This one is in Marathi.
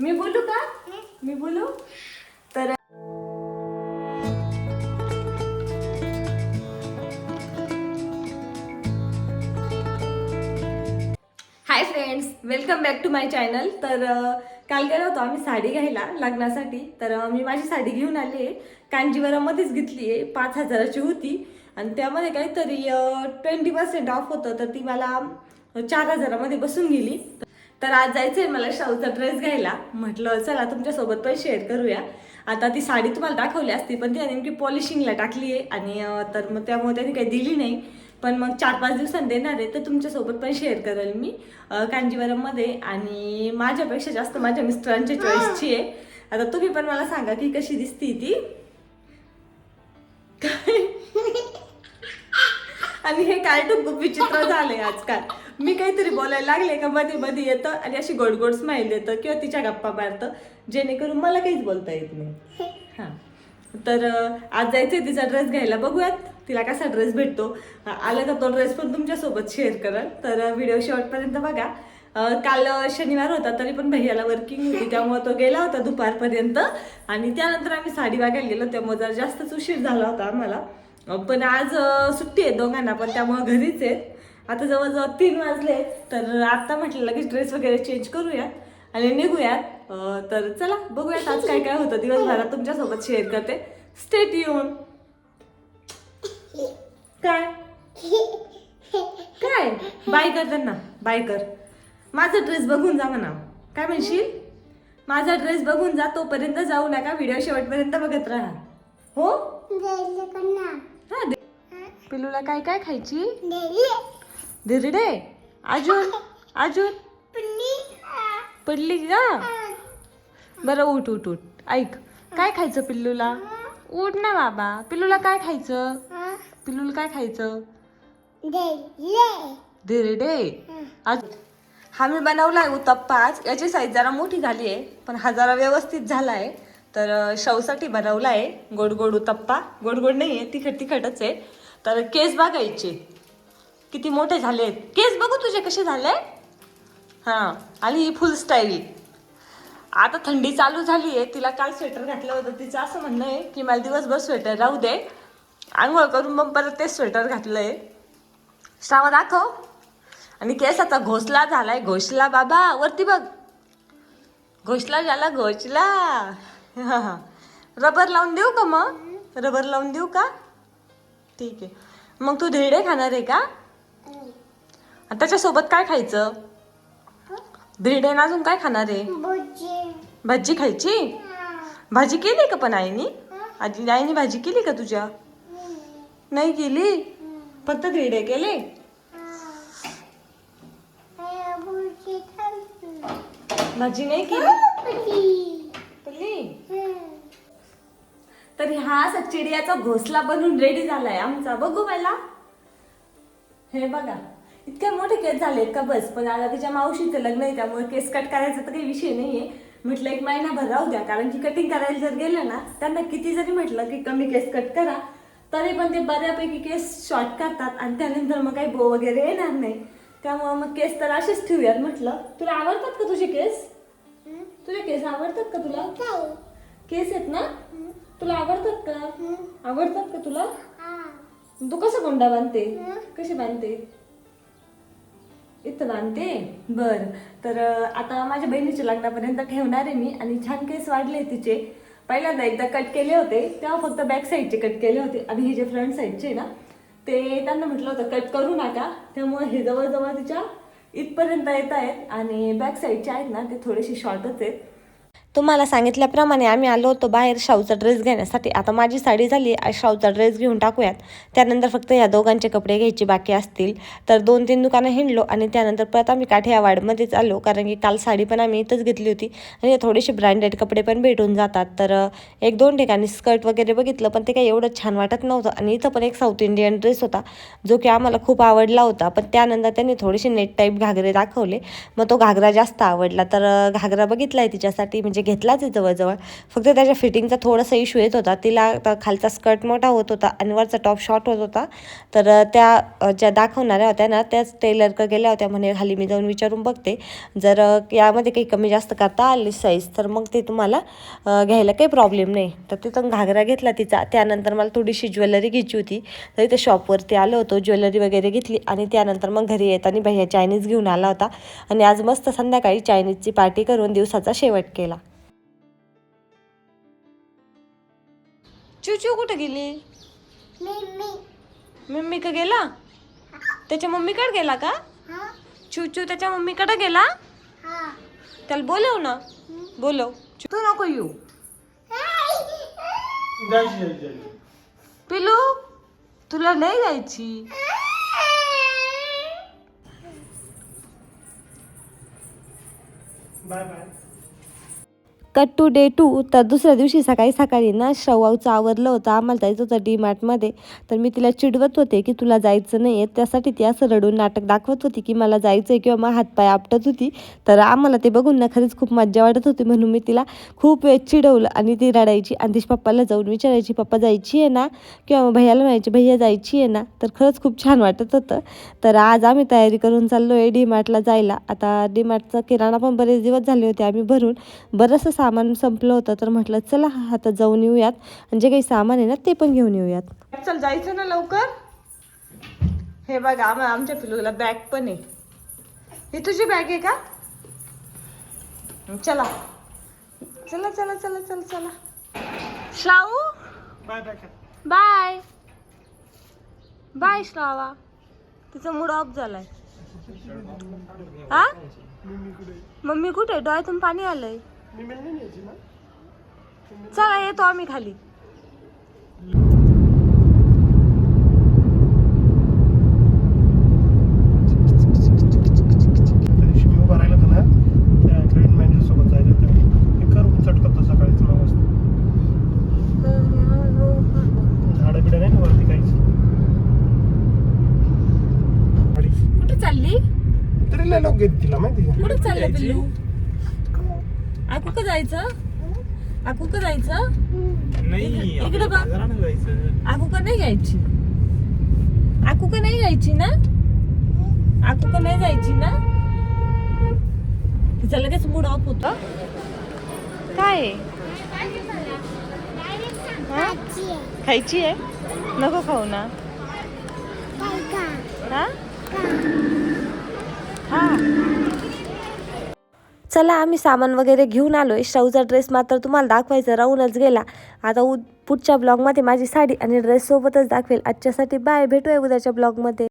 मी बोलू का? मी बोलू? तर hi friends welcome back to my channel तर काल गेलो होतो आम्ही साडी घ्यायला लग्नासाठी. तर मी माझी साडी घेऊन आली आहे. कांजीवरमध्येच घेतली आहे. पाच हजाराची होती. आणि त्यामध्ये काहीतरी ट्वेंटी पर्सेंट ऑफ होतं. तर ती मला चार हजारामध्ये बसून गेली. तर आज जायचं आहे मला शाहूचा ड्रेस घ्यायला. म्हटलं चला तुमच्यासोबत पण शेअर करूया. आता ती साडी तुम्हाला दाखवली असती पण ती नेमकी पॉलिशिंगला टाकली आहे आणि तर मग त्यामुळे त्यांनी काही दिली नाही. पण मग चार पाच दिवसांनी देणार आहे तर तुमच्यासोबत पण शेअर करेल मी कांजीवरममध्ये. आणि माझ्यापेक्षा जास्त माझ्या मिस्टरांच्या चॉईसची आहे. आता तुम्ही पण मला सांगा की कशी दिसती ती. काय? आणि हे कार्टून खूप विचित्र झालंय आजकाल. मी काहीतरी बोलायला लागले का? मध्ये मध्ये येतं आणि अशी गोड गोड स्माईल येतं किंवा तिच्या गप्पा मारतं जेणेकरून मला काहीच बोलता येत नाही. हां. तर आज जायचंय तिचा ड्रेस घ्यायला. बघूयात तिला कसा ड्रेस भेटतो. आला तर तो ड्रेस पण तुमच्यासोबत शेअर कराल. तर व्हिडिओ शेवटपर्यंत बघा. काल शनिवार होता तरी पण भैयाला वर्किंग होती त्यामुळे तो गेला होता दुपारपर्यंत. आणि त्यानंतर आम्ही साडी बघायला गेलो त्यामुळे जरा जास्तच उशीर झाला होता आम्हाला. पण आज सुट्टी आहे दोघांना पण त्यामुळे घरीच आहेत आता जवळजवळ तीन वाजले तर आता म्हटलं लगेच ड्रेस वगैरे चेंज करूयात आणि निघूयात. तर चला बघूयात आज काय काय होतं. दिवसभरात तुमच्यासोबत शेअर करते. स्टेट येऊन काय? काय? बाय कर त्यांना. बाय कर. माझा ड्रेस बघून जा म्हणा. काय म्हणशील? माझा ड्रेस बघून जा तोपर्यंत जाऊ नका. व्हिडिओ शेवटपर्यंत बघत राहा. हो? हा दे. पिलूला काय काय खायची? धिरडे अजून? अजून? पडली का? बरं उठ उठ उठ. ऐक काय खायचं पिल्लूला? उठ ना बाबा. पिल्लूला काय खायचं? पिल्लूला काय खायचं? धिरडे आज हा मी बनवलाय उत्तप्पा आज याची साईज जरा मोठी झाली आहे पण हा जरा व्यवस्थित झाला आहे तर शवसाठी बनवला आहे गोड गोड उत्तप्पा. गोड गोड नाही आहे तिखट तिखटच आहे. तर केस बघायचे. किती मोठे झाले आहेत. केस बघू तुझे कसे झाले? हां आणि ही फुल स्टाईल आता थंडी चालू झाली आहे. तिला काल स्वेटर घातलं होतं. तिचं असं म्हणणं आहे की मला दिवसभर स्वेटर राहू दे. आंघोळ करून मग परत ते स्वेटर घातलं आहे श्रावा दाखव. आणि केसाचा घोसला झालाय. घोसला बाबा वरती बघ. घोसला झाला घोसला. हां हां रबर लावून देऊ का मग? रबर लावून देऊ का? ठीक आहे. मग तू धिरडे खाणार आहे का? आणि त्याच्यासोबत काय खायचं? धिरडे आणि अजून काय खाणार आहे? भाजी. खायची? भाजी केली का पण आईनी? आजी आईने भाजी केली का तुझ्या? नाही. केली? फक्त धिरडे केले? भाजी नाही केली? तर हा चिडियाचा घोसला बनून रेडी झालाय आमचा. बघू मला हे बघा. इतके मोठे केस झालेत का? बस. पण आता तिच्या मावशीचं लग्न आहे त्यामुळे केस कट करायचा तर काही विषय नाहीये. म्हटलं एक महिनाभर राहू द्या कारण की कटिंग करायला जर गेलं ना त्यांना किती जरी म्हटलं की कमी केस कट करा तरी पण ते बऱ्यापैकी केस शॉर्ट करतात आणि त्यानंतर मग काही बो वगैरे येणार नाही. त्यामुळे मग केस तर असेच ठेवूयात म्हटलं. तुला आवडतात का तुझे केस? तुझे केस आवडतात का तुला? केस आहेत ना? तुला आवडतात का? आवडतात का तुला? तू कसं कोंडा बांधते? कशी बांधते? इथं बांधते बर. तर आता माझ्या बहिणीच्या लग्नापर्यंत ठेवणार आहे मी आणि छान केस वाढले तिचे. पहिल्यांदा एकदा कट केले होते तेव्हा फक्त बॅक साईडचे कट केले होते. आणि हे जे फ्रंट साईडचे ना ते त्यांना म्हटलं होतं कट करू नका. त्यामुळे हे जवळजवळ तिच्या इथपर्यंत येत आहेत आणि बॅक साईडचे आहेत ना ते थोडेसे शॉर्टच आहेत. तुम्हाला सांगितल्याप्रमाणे आम्ही आलो होतो बाहेर शाहूचा ड्रेस घेण्यासाठी. आता माझी साडी झाली शाऊचा शाहूचा ड्रेस घेऊन टाकूयात. त्यानंतर फक्त या दोघांचे कपडे घ्यायचे बाकी असतील. तर दोन तीन दुकानं हिंडलो आणि त्यानंतर परत आम्ही काठियावाडमध्येच आलो कारण की काल साडी पण आम्ही इथंच घेतली होती आणि थोडेसे ब्रँडेड कपडे पण भेटून जातात. तर एक दोन ठिकाणी स्कर्ट वगैरे बघितलं पण ते काही एवढं छान वाटत नव्हतं. आणि इथं पण एक साऊथ इंडियन ड्रेस होता जो की आम्हाला खूप आवडला होता. पण त्यानंतर त्यांनी थोडेसे नेट टाईप घागरे दाखवले. मग तो घागरा जास्त आवडला. तर घागरा बघितला आहे तिच्यासाठी म्हणजे घेतलाच आहे जवळजवळ. फक्त त्याच्या फिटिंगचा थोडासा इश्यू येत होता. तिला आता खालचा स्कर्ट मोठा होत होता आणि वरचा टॉप शॉर्ट होत होता. तर त्या ज्या दाखवणाऱ्या होत्या ना त्याच टेलरकडे गेल्या होत्या. म्हणे खाली मी जाऊन विचारून बघते. जर यामध्ये काही कमी जास्त करता आली साईज तर मग ते तुम्हाला घ्यायला काही प्रॉब्लेम नाही. तर तिथून घागरा घेतला तिचा. त्यानंतर मला थोडीशी ज्वेलरी घ्यायची होती. तर इथे शॉपवरती आलो होतो ज्वेलरी वगैरे घेतली. आणि त्यानंतर मग घरी येताना भैया चायनीज घेऊन आला होता. आणि आज मस्त संध्याकाळी चायनीजची पार्टी करून दिवसाचा शेवट केला. चूचू कुठे गेली? मम्मी. का गेला? त्याच्या मम्मीकडे गेला का? चूचू त्याच्या मम्मीकडे गेला? त्याला बोलव ना. बोलव. तू नको येऊ. पिलू तुला नाही जायची बाय बाय. तर टू डे टू तर दुसऱ्या दिवशी सकाळी सकाळी ना शवाऊचं आवरलं होतं. आम्हाला जायचं होतं डी मार्टमध्ये तर मी तिला चिडवत होते की तुला जायचं नाही आहे त्यासाठी ती असं रडून नाटक दाखवत होती की मला जायचं आहे किंवा मग हातपाय आपटत होती. तर आम्हाला ते बघून ना खरंच खूप मज्जा वाटत होती. म्हणून मी तिला खूप वेळ चिडवलं आणि ती रडायची आणि तिच्या पप्पाला जाऊन विचारायची पप्पा जायची आहे ना? किंवा मग भैयाला म्हणायची भैया जायची आहे ना? तर खरंच खूप छान वाटत होतं. तर आज आम्ही तयारी करून चाललो आहे डी मार्टला जायला. आता डी मार्टचा किराणा पण बरेच दिवस झाले होते आम्ही भरून. बरंचसं सामान संपलं होतं तर म्हटलं चला आता जाऊन येऊयात. आणि जे काही सामान आहे ना ते पण घेऊन येऊयात. चल जायचं ना लवकर. हे बघा आम आमच्या पिलूला बॅग पण आहे. ही तुझी बॅग आहे का? चला. चला चला चला चला चला. Shravu bye bye bye bye श्रावा तिचा मूड ऑफ झालाय. हा? मम्मी कुठे? डोळ्यातून पाणी आलंय. न्यायची ना चला येतो आम्ही खाली. नाही चालली? तरी लोक घेत तिला माहिती आहे कुठे चाललं पिल्लू? आकू का जायचं? आकू का जायचं? नाही इकडे बघ. जायचं. आकू का नाही घ्यायची? आकू का नाही घ्यायची ना? आकू का नाही जायची ना? तिचा लगेच मूड ऑफ होता. काय? आहे? हा? खायची आहे? नको खाऊ ना. हा? हा. चला आम्ही सामान वगैरे घेऊन आलो आहे शाहूचा ड्रेस मात्र तुम्हाला दाखवायचा. राहूनच गेला. आता उ पुढच्या ब्लॉगमध्ये माझी साडी आणि ड्रेससोबतच दाखवेल. आजच्यासाठी बाय भेटूया उद्याच्या ब्लॉगमध्ये